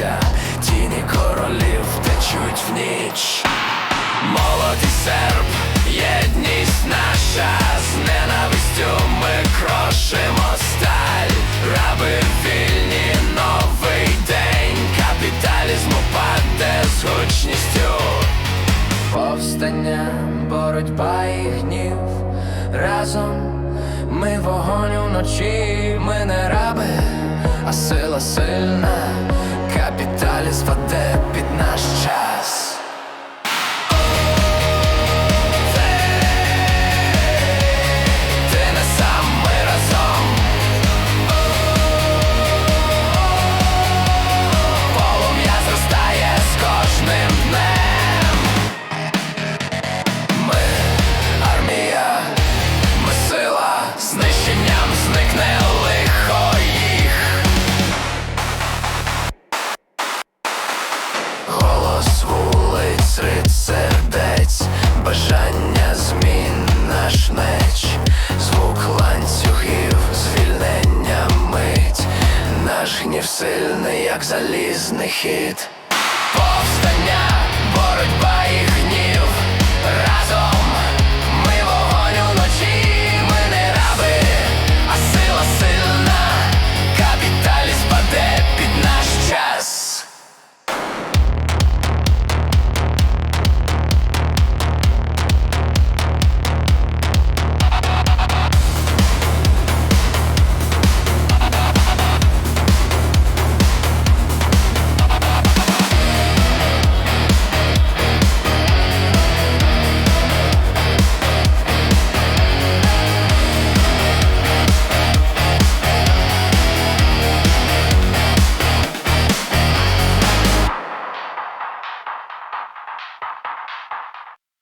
листя, тіні королів течуть в ніч. Молодий серп, єдність наша, з ненавистю ми крошимо сталь, раби вільні, новий день, капіталізму паде з гучністю. Повстання, боротьба і гнів разом. Ми вогонь уночі, ми не раби, а сила сильна. Сильний, як залізний хід.